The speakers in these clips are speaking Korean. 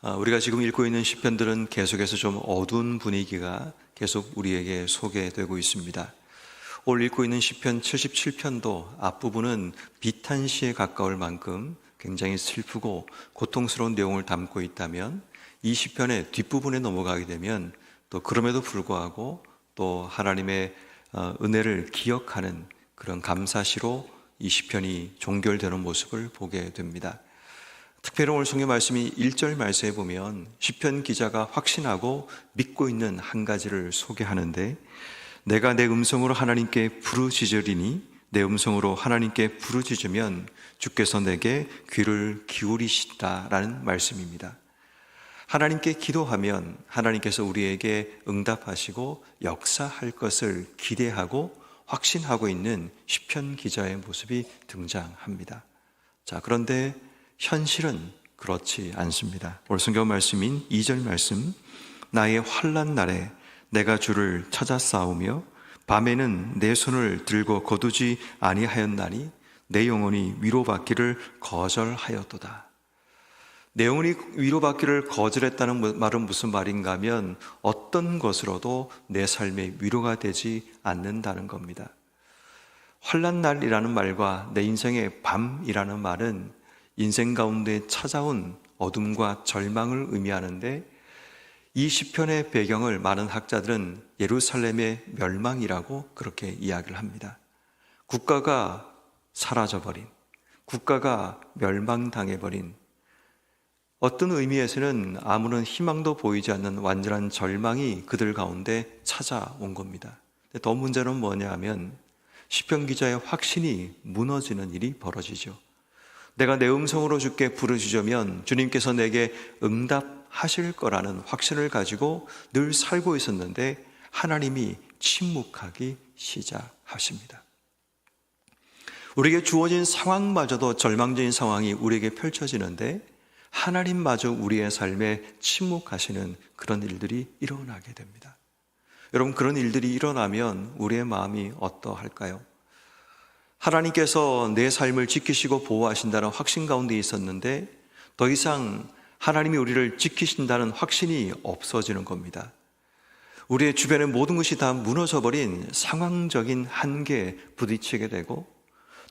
아, 우리가 지금 읽고 있는 시편들은 계속해서 좀 어두운 분위기가 계속 우리에게 소개되고 있습니다. 오늘 읽고 있는 시편 77편도 앞부분은 비탄시에 가까울 만큼 굉장히 슬프고 고통스러운 내용을 담고 있다면 이 시편의 뒷부분에 넘어가게 되면 또 그럼에도 불구하고 또 하나님의 어, 은혜를 기억하는 그런 감사시로 이 시편이 종결되는 모습을 보게 됩니다. 특별히 오늘 성경 말씀이 1절 말씀에 보면 시편 기자가 확신하고 믿고 있는 한 가지를 소개하는데 내가 내 음성으로 하나님께 부르짖으리니 내 음성으로 하나님께 부르짖으면 주께서 내게 귀를 기울이시다라는 말씀입니다. 하나님께 기도하면 하나님께서 우리에게 응답하시고 역사할 것을 기대하고 확신하고 있는 시편 기자의 모습이 등장합니다. 자, 그런데 현실은 그렇지 않습니다. 오늘 성경 말씀인 2절 말씀 나의 환난 날에 내가 주를 찾아 싸우며 밤에는 내 손을 들고 거두지 아니하였나니 내 영혼이 위로받기를 거절하였도다. 내 영혼이 위로받기를 거절했다는 말은 무슨 말인가 하면 어떤 것으로도 내 삶에 위로가 되지 않는다는 겁니다. 환란 날이라는 말과 내 인생의 밤이라는 말은 인생 가운데 찾아온 어둠과 절망을 의미하는데 이 시편의 배경을 많은 학자들은 예루살렘의 멸망이라고 그렇게 이야기를 합니다. 국가가 사라져버린, 국가가 멸망당해버린 어떤 의미에서는 아무런 희망도 보이지 않는 완전한 절망이 그들 가운데 찾아온 겁니다. 더 문제는 뭐냐 하면 시편 기자의 확신이 무너지는 일이 벌어지죠. 내가 내 음성으로 주께 부르짖으면 주님께서 내게 응답하실 거라는 확신을 가지고 늘 살고 있었는데 하나님이 침묵하기 시작하십니다. 우리에게 주어진 상황마저도 절망적인 상황이 우리에게 펼쳐지는데 하나님마저 우리의 삶에 침묵하시는 그런 일들이 일어나게 됩니다. 여러분, 그런 일들이 일어나면 우리의 마음이 어떠할까요? 하나님께서 내 삶을 지키시고 보호하신다는 확신 가운데 있었는데 더 이상 하나님이 우리를 지키신다는 확신이 없어지는 겁니다. 우리의 주변의 모든 것이 다 무너져버린 상황적인 한계에 부딪히게 되고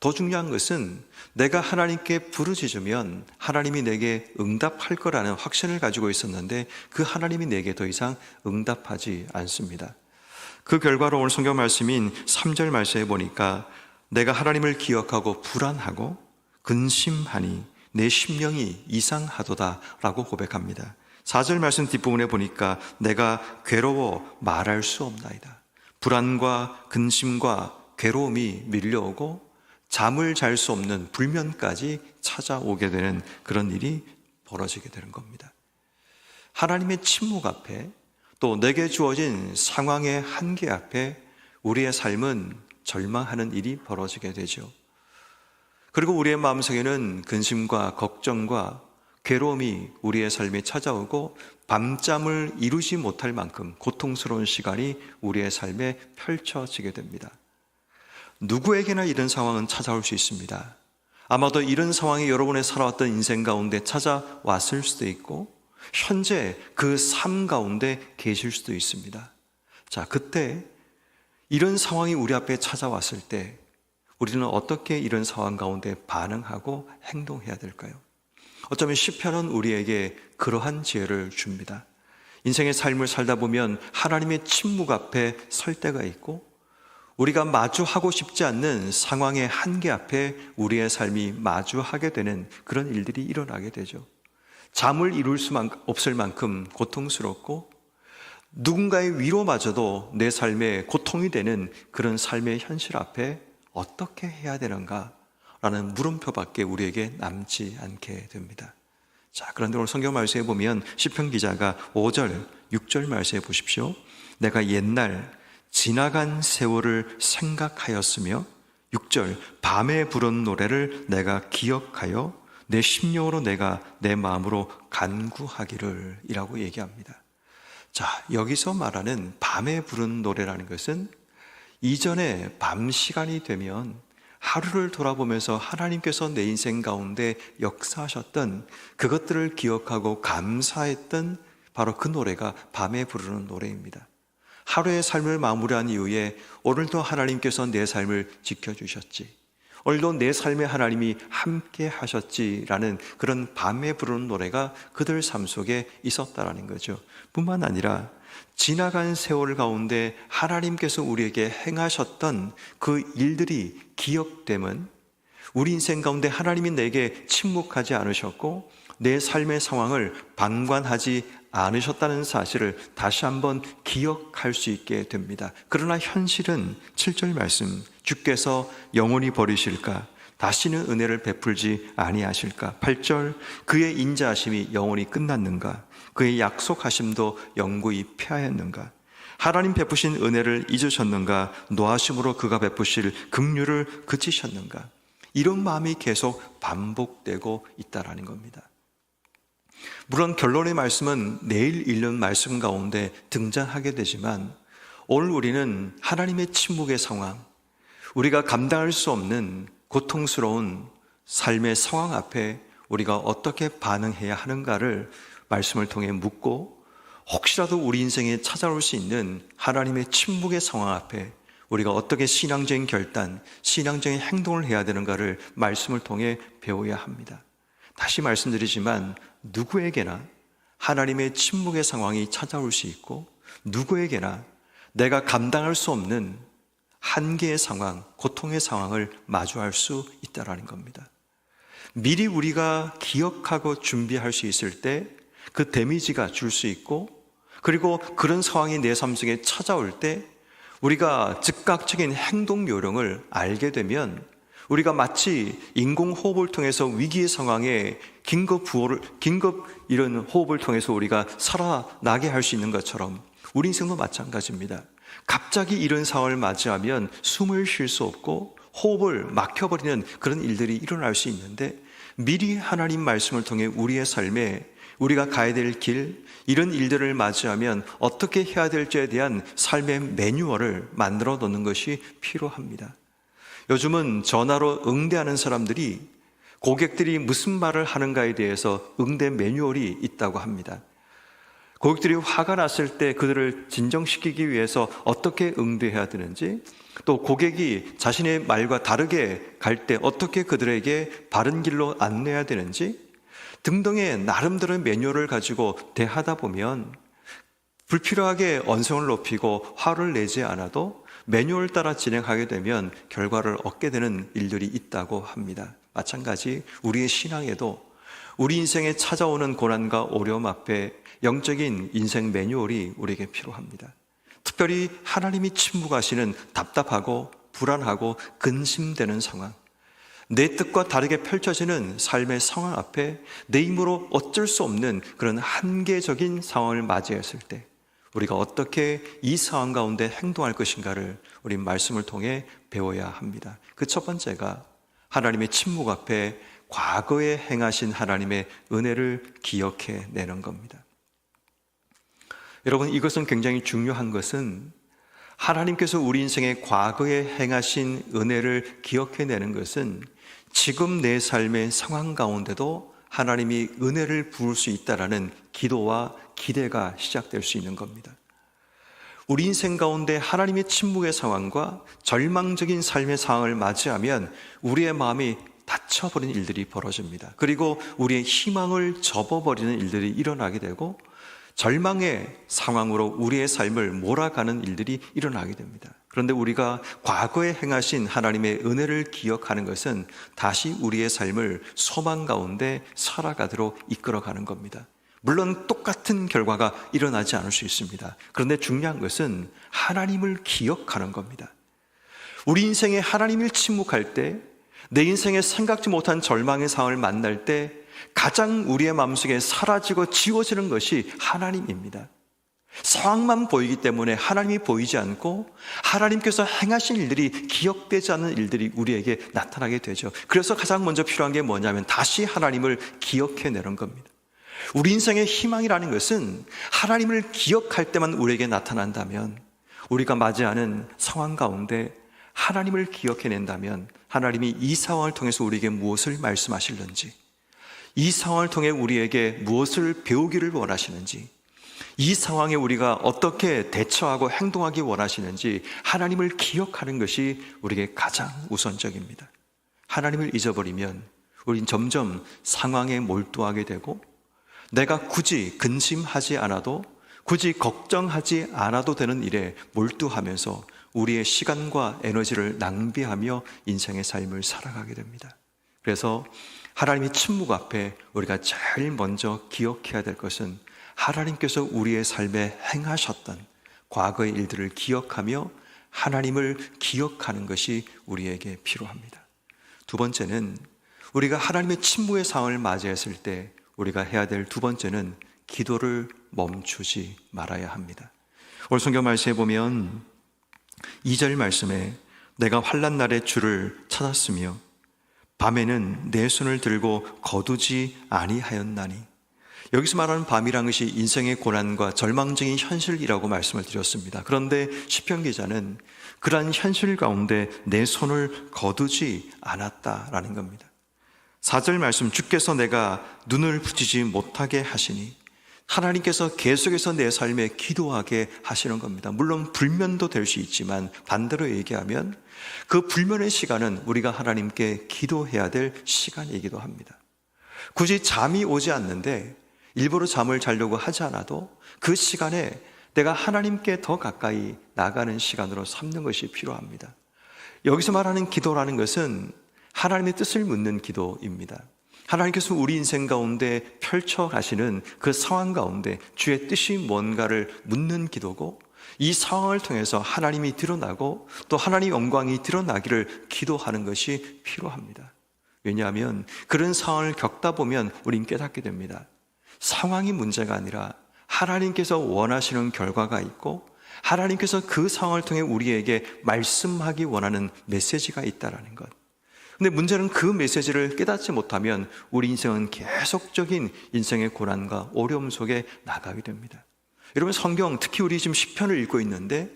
더 중요한 것은 내가 하나님께 부르짖으면 하나님이 내게 응답할 거라는 확신을 가지고 있었는데 그 하나님이 내게 더 이상 응답하지 않습니다. 그 결과로 오늘 성경 말씀인 3절 말씀에 보니까 내가 하나님을 기억하고 불안하고 근심하니 내 심령이 이상하도다라고 고백합니다. 4절 말씀 뒷부분에 보니까 내가 괴로워 말할 수 없나이다. 불안과 근심과 괴로움이 밀려오고 잠을 잘 수 없는 불면까지 찾아오게 되는 그런 일이 벌어지게 되는 겁니다. 하나님의 침묵 앞에 또 내게 주어진 상황의 한계 앞에 우리의 삶은 절망하는 일이 벌어지게 되죠. 그리고 우리의 마음속에는 근심과 걱정과 괴로움이 우리의 삶에 찾아오고 밤잠을 이루지 못할 만큼 고통스러운 시간이 우리의 삶에 펼쳐지게 됩니다. 누구에게나 이런 상황은 찾아올 수 있습니다. 아마도 이런 상황이 여러분의 살아왔던 인생 가운데 찾아왔을 수도 있고, 현재 그 삶 가운데 계실 수도 있습니다. 자, 그때 이런 상황이 우리 앞에 찾아왔을 때 우리는 어떻게 이런 상황 가운데 반응하고 행동해야 될까요? 어쩌면 시편은 우리에게 그러한 지혜를 줍니다. 인생의 삶을 살다 보면 하나님의 침묵 앞에 설 때가 있고 우리가 마주하고 싶지 않는 상황의 한계 앞에 우리의 삶이 마주하게 되는 그런 일들이 일어나게 되죠. 잠을 이룰 수 없을 만큼 고통스럽고 누군가의 위로마저도 내 삶에 고통이 되는 그런 삶의 현실 앞에 어떻게 해야 되는가? 라는 물음표밖에 우리에게 남지 않게 됩니다. 자, 그런데 오늘 성경 말씀에 보면 시편 기자가 5절, 6절 말씀에 보십시오. 내가 옛날 지나간 세월을 생각하였으며 6절 밤에 부른 노래를 내가 기억하여 내 심령으로 내가 내 마음으로 간구하기를 이라고 얘기합니다. 자, 여기서 말하는 밤에 부른 노래라는 것은 이전에 밤 시간이 되면 하루를 돌아보면서 하나님께서 내 인생 가운데 역사하셨던 그것들을 기억하고 감사했던 바로 그 노래가 밤에 부르는 노래입니다. 하루의 삶을 마무리한 이후에 오늘도 하나님께서 내 삶을 지켜주셨지. 오늘도 내 삶에 하나님이 함께 하셨지라는 그런 밤에 부르는 노래가 그들 삶 속에 있었다라는 거죠. 뿐만 아니라 지나간 세월 가운데 하나님께서 우리에게 행하셨던 그 일들이 기억되면 우리 인생 가운데 하나님이 내게 침묵하지 않으셨고 내 삶의 상황을 방관하지 않으셨다는 사실을 다시 한번 기억할 수 있게 됩니다. 그러나 현실은 7절 말씀 주께서 영원히 버리실까? 다시는 은혜를 베풀지 아니하실까? 8절 그의 인자하심이 영원히 끝났는가? 그의 약속하심도 영구히 폐하였는가? 하나님 베푸신 은혜를 잊으셨는가? 노하심으로 그가 베푸실 긍휼을 그치셨는가? 이런 마음이 계속 반복되고 있다라는 겁니다. 물론 결론의 말씀은 내일 읽는 말씀 가운데 등장하게 되지만 오늘 우리는 하나님의 침묵의 상황, 우리가 감당할 수 없는 고통스러운 삶의 상황 앞에 우리가 어떻게 반응해야 하는가를 말씀을 통해 묻고 혹시라도 우리 인생에 찾아올 수 있는 하나님의 침묵의 상황 앞에 우리가 어떻게 신앙적인 결단, 신앙적인 행동을 해야 되는가를 말씀을 통해 배워야 합니다. 다시 말씀드리지만 누구에게나 하나님의 침묵의 상황이 찾아올 수 있고 누구에게나 내가 감당할 수 없는 한계의 상황, 고통의 상황을 마주할 수 있다라는 겁니다. 미리 우리가 기억하고 준비할 수 있을 때 그 데미지가 줄 수 있고 그리고 그런 상황이 내 삶 속에 찾아올 때 우리가 즉각적인 행동 요령을 알게 되면 우리가 마치 인공 호흡을 통해서 위기의 상황에 긴급 부호를, 긴급 이런 호흡을 통해서 우리가 살아나게 할 수 있는 것처럼 우리 인생도 마찬가지입니다. 갑자기 이런 상황을 맞이하면 숨을 쉴 수 없고 호흡을 막혀버리는 그런 일들이 일어날 수 있는데 미리 하나님 말씀을 통해 우리의 삶에 우리가 가야 될 길, 이런 일들을 맞이하면 어떻게 해야 될지에 대한 삶의 매뉴얼을 만들어 놓는 것이 필요합니다. 요즘은 전화로 응대하는 사람들이 고객들이 무슨 말을 하는가에 대해서 응대 매뉴얼이 있다고 합니다. 고객들이 화가 났을 때 그들을 진정시키기 위해서 어떻게 응대해야 되는지, 또 고객이 자신의 말과 다르게 갈 때 어떻게 그들에게 바른 길로 안내해야 되는지 등등의 나름대로 매뉴얼을 가지고 대하다 보면 불필요하게 언성을 높이고 화를 내지 않아도 매뉴얼 따라 진행하게 되면 결과를 얻게 되는 일들이 있다고 합니다. 마찬가지 우리의 신앙에도 우리 인생에 찾아오는 고난과 어려움 앞에 영적인 인생 매뉴얼이 우리에게 필요합니다. 특별히 하나님이 침묵하시는 답답하고 불안하고 근심되는 상황, 내 뜻과 다르게 펼쳐지는 삶의 상황 앞에 내 힘으로 어쩔 수 없는 그런 한계적인 상황을 맞이했을 때 우리가 어떻게 이 상황 가운데 행동할 것인가를 우리 말씀을 통해 배워야 합니다. 그 첫 번째가 하나님의 침묵 앞에 과거에 행하신 하나님의 은혜를 기억해 내는 겁니다. 여러분, 이것은 굉장히 중요한 것은 하나님께서 우리 인생의 과거에 행하신 은혜를 기억해 내는 것은 지금 내 삶의 상황 가운데도 하나님이 은혜를 부을 수 있다라는 기도와 기대가 시작될 수 있는 겁니다. 우리 인생 가운데 하나님의 침묵의 상황과 절망적인 삶의 상황을 맞이하면 우리의 마음이 닫혀버리는 일들이 벌어집니다. 그리고 우리의 희망을 접어버리는 일들이 일어나게 되고 절망의 상황으로 우리의 삶을 몰아가는 일들이 일어나게 됩니다. 그런데 우리가 과거에 행하신 하나님의 은혜를 기억하는 것은 다시 우리의 삶을 소망 가운데 살아가도록 이끌어가는 겁니다. 물론 똑같은 결과가 일어나지 않을 수 있습니다. 그런데 중요한 것은 하나님을 기억하는 겁니다. 우리 인생에 하나님을 침묵할 때, 내 인생에 생각지 못한 절망의 상황을 만날 때 가장 우리의 마음속에 사라지고 지워지는 것이 하나님입니다. 상황만 보이기 때문에 하나님이 보이지 않고 하나님께서 행하신 일들이 기억되지 않는 일들이 우리에게 나타나게 되죠. 그래서 가장 먼저 필요한 게 뭐냐면 다시 하나님을 기억해내는 겁니다. 우리 인생의 희망이라는 것은 하나님을 기억할 때만 우리에게 나타난다면 우리가 맞이하는 상황 가운데 하나님을 기억해낸다면 하나님이 이 상황을 통해서 우리에게 무엇을 말씀하실는지, 이 상황을 통해 우리에게 무엇을 배우기를 원하시는지, 이 상황에 우리가 어떻게 대처하고 행동하기 원하시는지 하나님을 기억하는 것이 우리에게 가장 우선적입니다. 하나님을 잊어버리면 우린 점점 상황에 몰두하게 되고 내가 굳이 근심하지 않아도 굳이 걱정하지 않아도 되는 일에 몰두하면서 우리의 시간과 에너지를 낭비하며 인생의 삶을 살아가게 됩니다. 그래서 하나님의 침묵 앞에 우리가 제일 먼저 기억해야 될 것은 하나님께서 우리의 삶에 행하셨던 과거의 일들을 기억하며 하나님을 기억하는 것이 우리에게 필요합니다. 두 번째는 우리가 하나님의 침묵의 상황을 맞이했을 때 우리가 해야 될 두 번째는 기도를 멈추지 말아야 합니다. 오늘 성경 말씀에 보면 2절 말씀에 내가 환란 날에 주를 찾았으며 밤에는 내 손을 들고 거두지 아니하였나니 여기서 말하는 밤이란 것이 인생의 고난과 절망적인 현실이라고 말씀을 드렸습니다. 그런데 시편 기자는 그러한 현실 가운데 내 손을 거두지 않았다라는 겁니다. 4절 말씀 주께서 내가 눈을 붙이지 못하게 하시니 하나님께서 계속해서 내 삶에 기도하게 하시는 겁니다. 물론 불면도 될 수 있지만 반대로 얘기하면 그 불면의 시간은 우리가 하나님께 기도해야 될 시간이기도 합니다. 굳이 잠이 오지 않는데 일부러 잠을 자려고 하지 않아도 그 시간에 내가 하나님께 더 가까이 나가는 시간으로 삼는 것이 필요합니다. 여기서 말하는 기도라는 것은 하나님의 뜻을 묻는 기도입니다. 하나님께서 우리 인생 가운데 펼쳐 가시는 그 상황 가운데 주의 뜻이 뭔가를 묻는 기도고 이 상황을 통해서 하나님이 드러나고 또 하나님 영광이 드러나기를 기도하는 것이 필요합니다. 왜냐하면 그런 상황을 겪다 보면 우린 깨닫게 됩니다. 상황이 문제가 아니라 하나님께서 원하시는 결과가 있고 하나님께서 그 상황을 통해 우리에게 말씀하기 원하는 메시지가 있다라는 것. 근데 문제는 그 메시지를 깨닫지 못하면 우리 인생은 계속적인 인생의 고난과 어려움 속에 나가게 됩니다. 여러분 성경 특히 우리 지금 시편을 읽고 있는데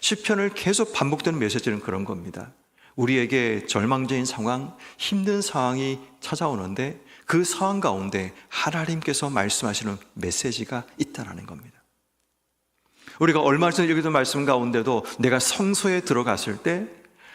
시편을 계속 반복되는 메시지는 그런 겁니다. 우리에게 절망적인 상황, 힘든 상황이 찾아오는데 그 상황 가운데 하나님께서 말씀하시는 메시지가 있다라는 겁니다. 우리가 얼마 전에 여기도 말씀 가운데도 내가 성소에 들어갔을 때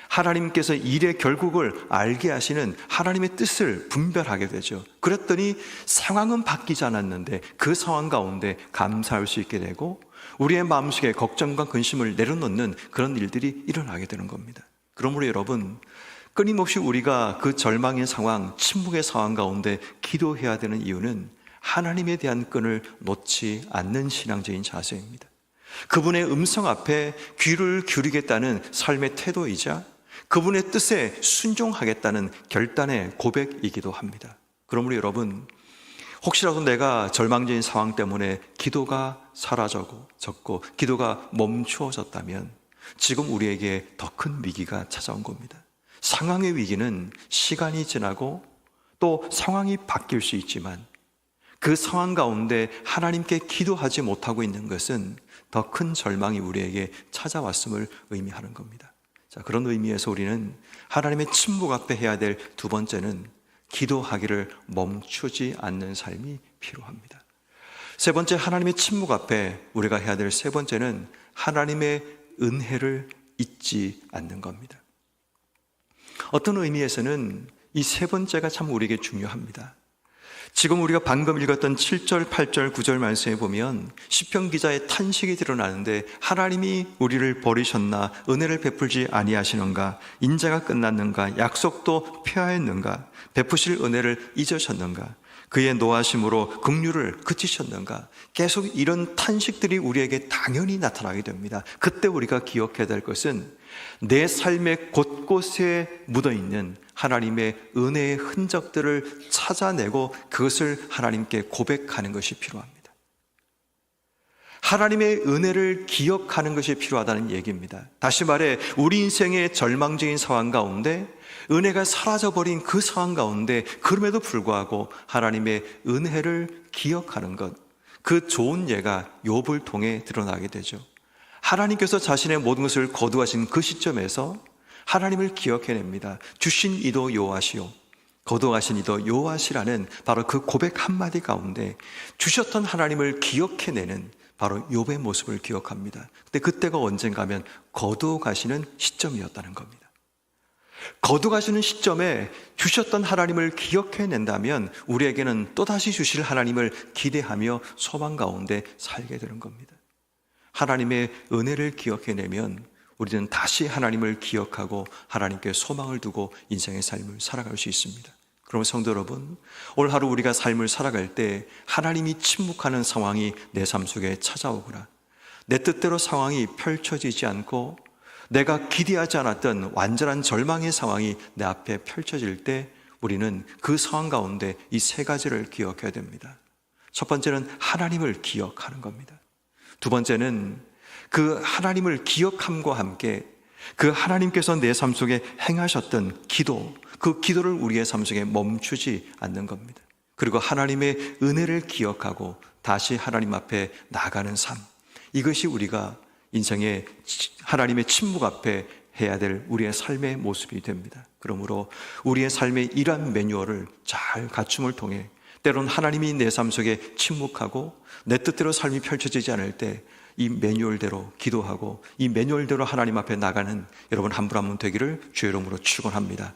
하나님께서 일의 결국을 알게 하시는 하나님의 뜻을 분별하게 되죠. 그랬더니 상황은 바뀌지 않았는데 그 상황 가운데 감사할 수 있게 되고 우리의 마음속에 걱정과 근심을 내려놓는 그런 일들이 일어나게 되는 겁니다. 그러므로 여러분, 끊임없이 우리가 그 절망의 상황, 침묵의 상황 가운데 기도해야 되는 이유는 하나님에 대한 끈을 놓지 않는 신앙적인 자세입니다. 그분의 음성 앞에 귀를 기울이겠다는 삶의 태도이자 그분의 뜻에 순종하겠다는 결단의 고백이기도 합니다. 그러므로 여러분, 혹시라도 내가 절망적인 상황 때문에 기도가 사라졌고, 기도가 멈추어졌다면 지금 우리에게 더 큰 위기가 찾아온 겁니다. 상황의 위기는 시간이 지나고 또 상황이 바뀔 수 있지만 그 상황 가운데 하나님께 기도하지 못하고 있는 것은 더 큰 절망이 우리에게 찾아왔음을 의미하는 겁니다. 자, 그런 의미에서 우리는 하나님의 침묵 앞에 해야 될 두 번째는 기도하기를 멈추지 않는 삶이 필요합니다. 세 번째, 하나님의 침묵 앞에 우리가 해야 될 세 번째는 하나님의 은혜를 잊지 않는 겁니다. 어떤 의미에서는 이 세 번째가 참 우리에게 중요합니다. 지금 우리가 방금 읽었던 7절, 8절, 9절 말씀에 보면 시편 기자의 탄식이 드러나는데 하나님이 우리를 버리셨나 은혜를 베풀지 아니하시는가 인자가 끝났는가 약속도 폐하였는가 베푸실 은혜를 잊으셨는가 그의 노하심으로 긍휼을 그치셨는가 계속 이런 탄식들이 우리에게 당연히 나타나게 됩니다. 그때 우리가 기억해야 될 것은 내 삶의 곳곳에 묻어 있는 하나님의 은혜의 흔적들을 찾아내고 그것을 하나님께 고백하는 것이 필요합니다. 하나님의 은혜를 기억하는 것이 필요하다는 얘기입니다. 다시 말해, 우리 인생의 절망적인 상황 가운데 은혜가 사라져버린 그 상황 가운데 그럼에도 불구하고 하나님의 은혜를 기억하는 것, 그 좋은 예가 욥을 통해 드러나게 되죠. 하나님께서 자신의 모든 것을 거두하신 그 시점에서 하나님을 기억해냅니다. 주신 이도 여호와시요 거둬가신 이도 여호와시라는 바로 그 고백 한마디 가운데 주셨던 하나님을 기억해내는 바로 욥의 모습을 기억합니다. 근데 그때가 언젠가면 거두어 가시는 시점이었다는 겁니다. 거두가시는 시점에 주셨던 하나님을 기억해낸다면 우리에게는 또다시 주실 하나님을 기대하며 소망 가운데 살게 되는 겁니다. 하나님의 은혜를 기억해내면 우리는 다시 하나님을 기억하고 하나님께 소망을 두고 인생의 삶을 살아갈 수 있습니다. 그럼 성도 여러분, 올 하루 우리가 삶을 살아갈 때 하나님이 침묵하는 상황이 내 삶 속에 찾아오거나 내 뜻대로 상황이 펼쳐지지 않고 내가 기대하지 않았던 완전한 절망의 상황이 내 앞에 펼쳐질 때 우리는 그 상황 가운데 이 세 가지를 기억해야 됩니다. 첫 번째는 하나님을 기억하는 겁니다. 두 번째는 그 하나님을 기억함과 함께 그 하나님께서 내 삶 속에 행하셨던 기도, 그 기도를 우리의 삶 속에 멈추지 않는 겁니다. 그리고 하나님의 은혜를 기억하고 다시 하나님 앞에 나가는 삶. 이것이 우리가 인생의 하나님의 침묵 앞에 해야 될 우리의 삶의 모습이 됩니다. 그러므로 우리의 삶의 이러한 매뉴얼을 잘 갖춤을 통해 때론 하나님이 내 삶 속에 침묵하고 내 뜻대로 삶이 펼쳐지지 않을 때 이 매뉴얼대로 기도하고 이 매뉴얼대로 하나님 앞에 나가는 여러분 한 분 한 분 되기를 주의 이름으로 축원합니다.